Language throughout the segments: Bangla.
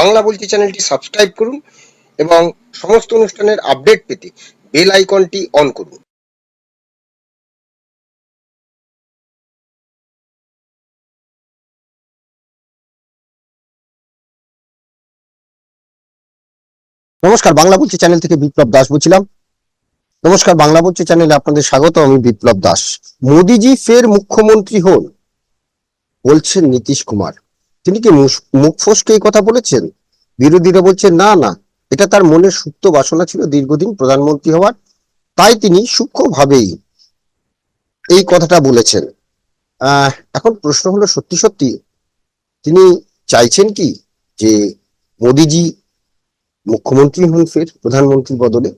বাংলা বলছি চ্যানেলটি সাবস্ক্রাইব করুন এবং সমস্ত অনুষ্ঠানের আপডেট পেতে বেল আইকনটি অন করুন। নমস্কার, বাংলা বলছি চ্যানেল থেকে বিপ্লব দাস বলছিলাম। নমস্কার, বাংলা বলছি চ্যানেলে আপনাদের স্বাগত, আমি বিপ্লব দাস। মোদিজি ফের মুখ্যমন্ত্রী হন, বলছেন নীতিশ কুমার। তিনি কি মুখ ফসকে এই কথা বলেছেন? বিরোধীরা বলছেন, না না, এটা তার মনের সুপ্ত বাসনা ছিল দীর্ঘদিন প্রধানমন্ত্রী হওয়ার। তাই তিনি সূক্ষ্মভাবেই এই কথাটা বলেছেন। এখন প্রশ্ন হলো সত্যি সত্যি, তিনি চাইছেন কি যে মোদিজি মুখ্যমন্ত্রী হন ফের প্রধানমন্ত্রীর বদলে?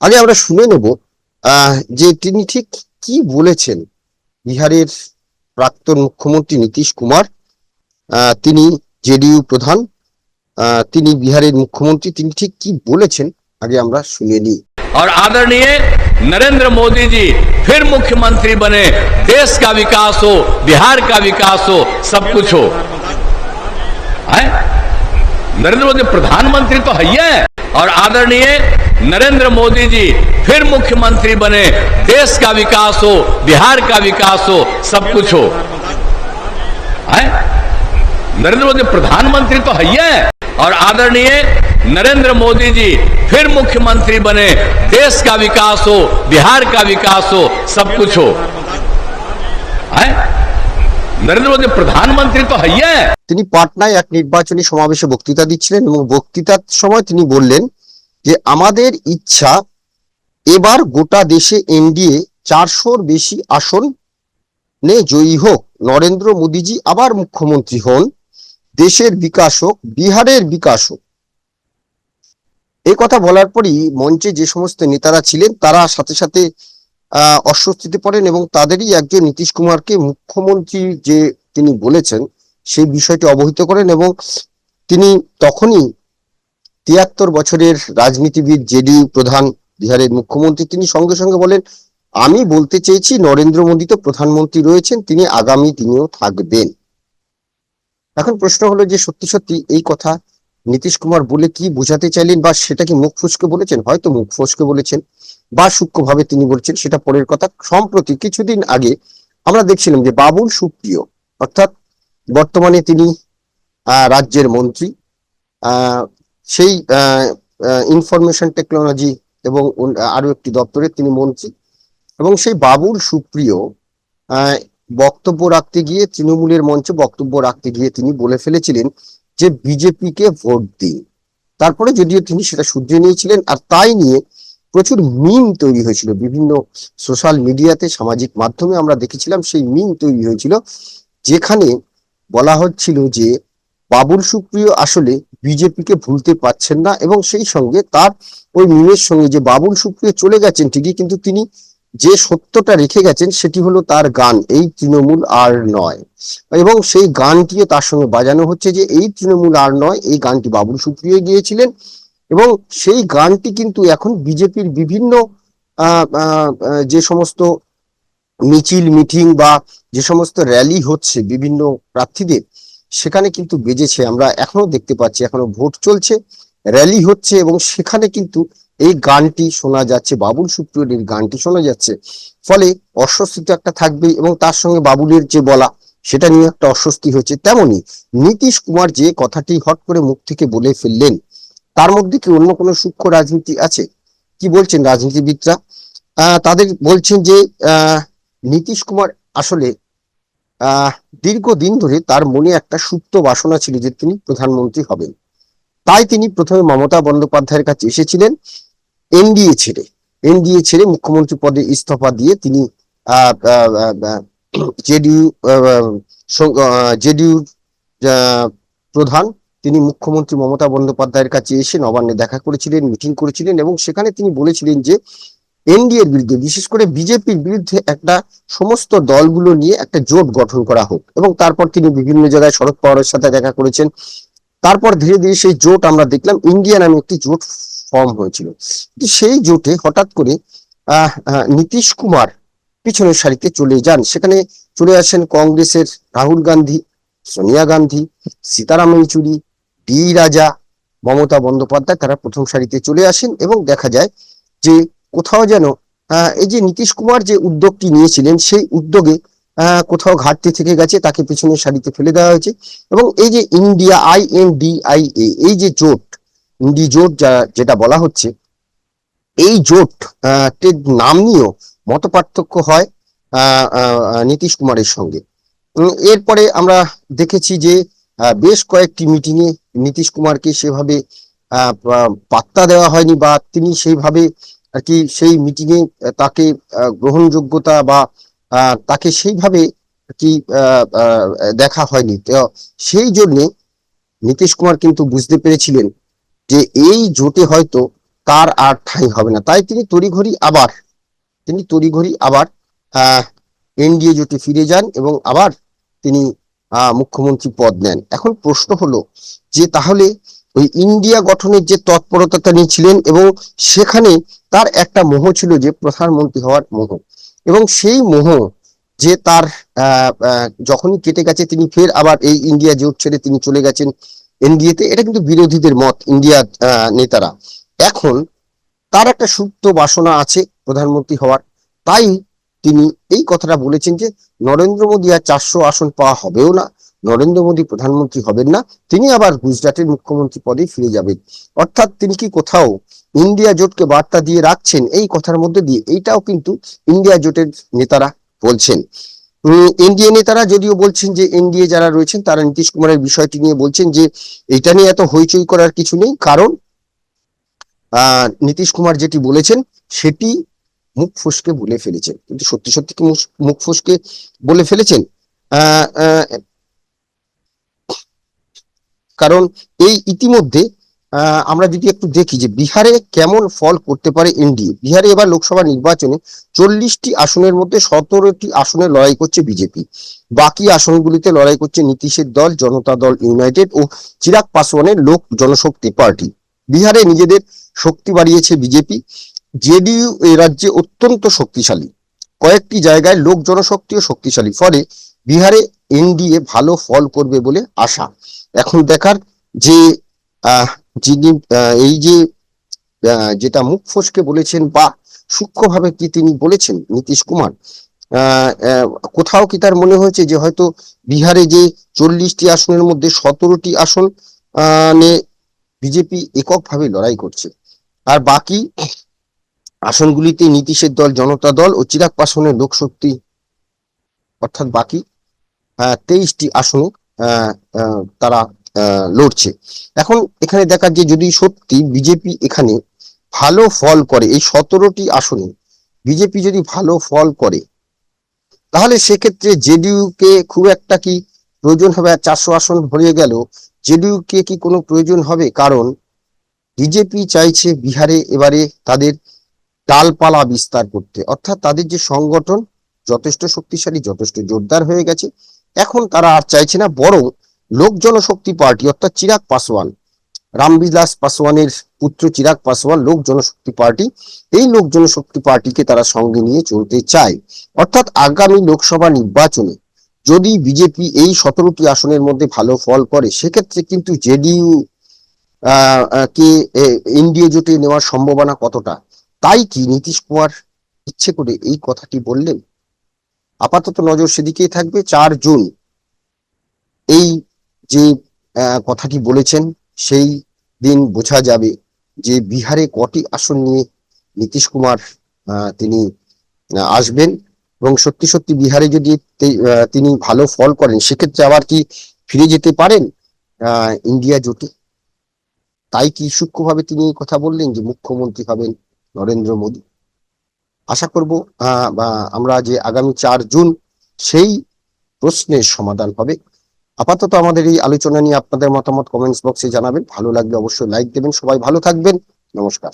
আগে আমরা শুনে নেব যে তিনি ঠিক কি বলেছেন বিহারের প্রাক্তন মুখ্যমন্ত্রী নীতিশ কুমার তিনি জেডিইউ প্রধান আহ, তিনি বিহারের মুখ্যমন্ত্রী তিনি ঠিক কি বলেছেন আগে আমরা শুনে নিই और आदरणीय नरेंद्र मोदी जी फिर मुख्यमंत्री बने देश का विकास हो बिहार का विकास हो सब कुछ हो है? नरेंद्र मोदी प्रधानमंत्री तो है ही है और आदरणीय नरेंद्र मोदी जी फिर मुख्यमंत्री बने देश का विकास हो बिहार का विकास हो सब कुछ हो है? नरेंद्र मोदी प्रधानमंत्री तो है ही है और आदरणीय नरेंद्र मोदी जी फिर मुख्यमंत्री बने देश का विकास हो बिहार का विकास हो सब कुछ हो है? नरेंद्र मोदी प्रधानमंत्री तो है ही है তিনি পাটনায় এক নির্বাচনী সমাবেশে বক্তৃতা দিচ্ছিলেন এবং বক্তৃতার সময় তিনি বললেন যে আমাদের ইচ্ছা এবার গোটা দেশে এনডিএ চারশোর বেশি আসন নে জয়ী হোক নরেন্দ্র মোদীজি আবার মুখ্যমন্ত্রী হন দেশের বিকাশ হোক, বিহারের বিকাশ হোক। এই কথা বলার পরই মঞ্চে যে সমস্ত নেতারা ছিলেন, তারা সাথে সাথে অস্বস্তিতে পড়েন এবং তাদেরই একজন নীতিশ কুমারকে মুখ্যমন্ত্রী যে তিনি বলেছেন, সেই বিষয়টি অবহিত করেন এবং তিনি তখনই তিয়াত্তর বছরের রাজনীতিবিদ জেডিইউ প্রধান বিহারের মুখ্যমন্ত্রী, তিনি সঙ্গে সঙ্গে বলেন, আমি বলতে চেয়েছি, নরেন্দ্র মোদী তো প্রধানমন্ত্রী রয়েছেন, তিনি আগামী দিনেও থাকবেন। এখন প্রশ্ন হলো যে সত্যি সত্যি এই কথা নীতিশ কুমার বলে কি বোঝাতে চাইলেন বা সেটা কি মুখ ফুসকে বলেছেন? হয়তো মুখ ফসকে বলেছেন বা সূক্ষ্মভাবে তিনি বলছেন, সেটা পরের কথা। সম্প্রতি কিছুদিন আগে আমরা দেখছিলাম যে বাবুল সুপ্রিয়, অর্থাৎ বর্তমানে তিনি রাজ্যের মন্ত্রী সেই ইনফরমেশন টেকনোলজি এবং আরও একটি দপ্তরে তিনি মন্ত্রী এবং সেই বাবুল সুপ্রিয় বক্তব্য রাখতে গিয়ে তৃণমূলের মঞ্চে বক্তব্য রাখতে গিয়ে তিনি বলে ফেলেছিলেন যে বিজেপিকে ভোট দিন। তারপরে যদিও তিনি সেটা শুধরে নিয়েছিলেন, আর তাই নিয়ে প্রচুর মিম তৈরি হয়েছিল। বিভিন্ন সোশ্যাল মিডিয়াতে সামাজিক মাধ্যমে আমরা দেখেছিলাম সেই মিম তৈরি হয়েছিল, যেখানে বলা হচ্ছিল যে বাবুল সুপ্রিয় আসলে বিজেপিকে ভুলতে পারছেন না এবং সেই সঙ্গে তার ওই মিমের সঙ্গে যে বাবুল সুপ্রিয় চলে গেছেন ঠিকই, কিন্তু তিনি যে সত্যটা রেখে গেছেন সেটি হলো তার গান, এই তৃণমূল আর নয়। এবং সেই গানটিও তার সঙ্গে বাজানো হচ্ছে যে এই তৃণমূল আর নয়, এই গানটি বাবুল সুপ্রিয় গিয়েছিলেন এবং সেই গানটি কিন্তু এখন বিজেপির বিভিন্ন যে সমস্ত মিছিল, মিটিং বা যে সমস্ত র্যালি হচ্ছে বিভিন্ন প্রার্থীদের, সেখানে কিন্তু বেজেছে। আমরা এখনও দেখতে পাচ্ছি এখনও ভোট চলছে, র্যালি হচ্ছে এবং সেখানে কিন্তু এই গানটি শোনা যাচ্ছে, বাবুল সুপ্রিয়র গানটি শোনা যাচ্ছে। ফলে অস্বস্তি তো একটা থাকবেই এবং তার সঙ্গে বাবুলের যে বলা, সেটা নিয়ে একটা অস্বস্তি হয়েছে। তেমনি নীতিশ কুমার যে কথাটি হট করে মুখ থেকে বলে ফেললেন, তার মধ্যে কি অন্য কোনো সূক্ষ্ম রাজনীতি আছে? কি বলছেন রাজনীতিবিদরা? তাদের বলছেন যে নীতিশ কুমার আসলে দীর্ঘদিন ধরে তার মনে একটা সুপ্ত বাসনা ছিল যে তিনি প্রধানমন্ত্রী হবেন। তাই তিনি প্রথমে মমতা বন্দ্যোপাধ্যায়ের কাছে এসেছিলেন। এনডিএ ছেড়ে এনডিএ ছেড়ে মুখ্যমন্ত্রী পদে ইস্তফা দিয়ে তিনি জেডিইউ জেডিইউ প্রধান তিনি মুখ্যমন্ত্রী মমতা বন্দ্যোপাধ্যায়ের কাছে এসে নবান্নে দেখা করেছিলেন, মিটিং করেছিলেন এবং সেখানে তিনি বলেছিলেন যে, এনডিএ এর বিরুদ্ধে, বিশেষ করে বিজেপির বিরুদ্ধে একটা সমস্ত দলগুলো নিয়ে একটা জোট গঠন করা হোক এবং তারপর তিনি বিভিন্ন জায়গায় শরদ পাওয়ারের সাথে দেখা করেছেন। তারপর ধীরে ধীরে সেই জোট আমরা দেখলাম, ইন্ডিয়া নামে একটি জোট ফর্ম হয়েছিল। সেই জোটে হঠাৎ করে নীতিশ কুমার পিছনের সারিতে চলে যান। সেখানে চলে আসেন কংগ্রেসের রাহুল গান্ধী, সোনিয়া গান্ধী, সীতারাম ইয়েচুরি, ডি রাজা, মমতা বন্দ্যোপাধ্যায়। তারা প্রথম সারিতে চলে আসেন এবং দেখা যায় যে কোথাও যেন এই যে নীতিশ কুমার যে উদ্যোগটি নিয়েছিলেন, সেই উদ্যোগে কোথাও ঘাটতি থেকে গেছে, তাকে পিছনের সারিতে ফেলে দেওয়া হয়েছে। এবং এই যে India I N D I A এই যে জোট ইন্ডি জোট যা- যেটা বলা হচ্ছে, এই জোট নাম নিয়েও মত পার্থক্য হয় নীতিশ কুমারের সঙ্গে। এরপরে আমরা দেখেছি যে বেশ কয়েকটি মিটিং এ নীতিশ কুমারকে সেভাবে পাত্তা দেওয়া হয়নি বা তিনি সেইভাবে আর কি সেই মিটিং এ তাকে গ্রহণযোগ্যতা বা তাকে সেইভাবে কি দেখা হয়নি। সেই জন্য নীতিশ কুমার কিন্তু বুঝতে পেরেছিলেন যে এই জোটে হয়তো তার আর ঠাঁই হবে না। তাই তিনি তড়িঘড়ি আবার, তিনি তড়িঘড়ি আবার এনডিএ জোটে ফিরে যান এবং আবার তিনি মুখ্যমন্ত্রী পদ নেন। এখন প্রশ্ন হলো যে তাহলে ওই ইন্ডিয়া গঠনের যে তৎপরতা তিনি ছিলেন এবং সেখানে তার একটা মোহ ছিল যে প্রধানমন্ত্রী হওয়ার মোহ। এবং সেই মোহ যে তার যখনই কেটে গেছে তিনি ফের আবার এই ইন্ডিয়া জোট ছেড়ে তিনি চলে গেছেন। এনডিএতে, এটা কিন্তু বিরোধীদের মত, ইন্ডিয়া নেতারা। এখন, তার একটা সুপ্ত বাসনা আছে প্রধানমন্ত্রী হওয়ার। তাই তিনি এই কথাটা বলেছেন যে, নরেন্দ্র মোদী আর চারশো আসন পাওয়া হবেও না, নরেন্দ্র মোদী প্রধানমন্ত্রী হবেন না, তিনি আবার গুজরাটের মুখ্যমন্ত্রী পদে ফিরে যাবেন। অর্থাৎ তিনি কি কোথাও ইন্ডিয়া জোটকে বার্তা দিয়ে রাখছেন, এই কথার মধ্যে দিয়ে, এইটাও কিন্তু ইন্ডিয়া জোটের নেতারা বলছেন। এনডিএ নেতারা যদিও বলছেন যে এনডিএ যারা রয়েছেন, তারা নীতিশ কুমারের বিষয়টি নিয়ে বলছেন যে এটা নিয়ে এত হইচই করার কিছু নেই। কারণ নীতিশ কুমার যেটি বলেছেন, সেটি মুখ ফুসকে বলে ফেলেছেন। কিন্তু সত্যি সত্যি কি মুখ ফুসকে বলে ফেলেছেন? কারণ এই ইতিমধ্যে আমরা যদি একটু দেখি যে বিহারে কেমন ফল করতে পারে এনডিএ। বিহারে এবার লোকসভা নির্বাচনে চল্লিশটি আসনের মধ্যে সতেরোটি আসনে লড়াই করছে বিজেপি। বাকি আসনগুলিতে লড়াই করছে নীতিশের দল, জনতা দল, ইউনাইটেড ও চিরাগ পাসওয়ানের লোক জনশক্তি পার্টি। বিহারে নিজেদের শক্তি বাড়িয়েছে বিজেপি। জেডিইউ এ রাজ্যে অত্যন্ত শক্তিশালী। কয়েকটি জায়গায় লোক জনশক্তিও শক্তিশালী। ফলে বিহারে এনডিএ ভালো ফল করবে বলে আশা। এখন দেখার যে যিনি এই যে যেটা মুখ ফসকে বলেছেন বা সূক্ষ্মভাবে কি তিনি বলেছেন, নীতিশ কুমার কোথাও কি তার মনে হয়েছে যে হয়তো বিহারে যে চল্লিশটি আসনের মধ্যে সতেরোটি আসন বিজেপি এককভাবে লড়াই করছে? আর বাকি আসনগুলিতে নীতিশের দল, জনতা দল ও চিরাগ পাসওয়ানের লোকশক্তি, অর্থাৎ বাকি তেইশটি আসনে তারা লড়ছে। এখন এখানে দেখা যে যদি সত্যি বিজেপি এখানে ভালো ফল করে, এই সতেরোটি আসনে বিজেপি যদি ভালো ফল করে, তাহলে সেক্ষেত্রে জেডিইউ কে খুব একটা কি প্রয়োজন হবে? চারশো আসন ভরিয়ে গেল জেডিইউ কে কি কোনো প্রয়োজন হবে? কারণ বিজেপি চাইছে বিহারে এবারে তাদের ডালপালা বিস্তার করতে। অর্থাৎ তাদের যে সংগঠন যথেষ্ট শক্তিশালী, যথেষ্ট জোরদার হয়ে গেছে। এখন তারা আর চাইছে না, বরং লোক জনশক্তি পার্টি অর্থাৎ চিরাগ পাসওয়ান। রামবিলাস পাসওয়ানের পুত্র চিরাগ পাসওয়ান লোক জনশক্তি পার্টি। এই লোক জনশক্তি পার্টিকে তারা সঙ্গে নিয়ে চলতে চায়। অর্থাৎ আগামী লোকসভা নির্বাচনে যদি বিজেপি এই সতেরোটি আসনের মধ্যে ভালো ফল করে, সেক্ষেত্রে কিন্তু জেডিইউ কে এনডিএ জোটে নেওয়ার সম্ভাবনা কতটা? তাই কি নীতিশ কুমার ইচ্ছে করে এই কথাটি বললেন? আপাতত নজর সেদিকেই থাকবে। চার জুন এই যে কথাটি বলেছেন, সেই দিন বোঝা যাবে যে বিহারে কটি আসন নিয়ে নীতিশ কুমার তিনি আসবেন। এবং সত্যি সত্যি বিহারে যদি তিনি ভালো ফল করেন, সেক্ষেত্রে আবার কি ফিরে যেতে পারেন ইন্ডিয়া জোটে? তাই কি সূক্ষ্মভাবে তিনি কথা বললেন যে মুখ্যমন্ত্রী হবেন নরেন্দ্র মোদী? আশা করব আমরা যে আগামী চার জুন, সেই প্রশ্নের সমাধান হবে। আপাতত আমাদের এই আলোচনা নিয়ে আপনাদের মতামত কমেন্টস বক্সে জানাবেন। ভালো লাগলে অবশ্যই লাইক দেবেন। সবাই ভালো থাকবেন। নমস্কার।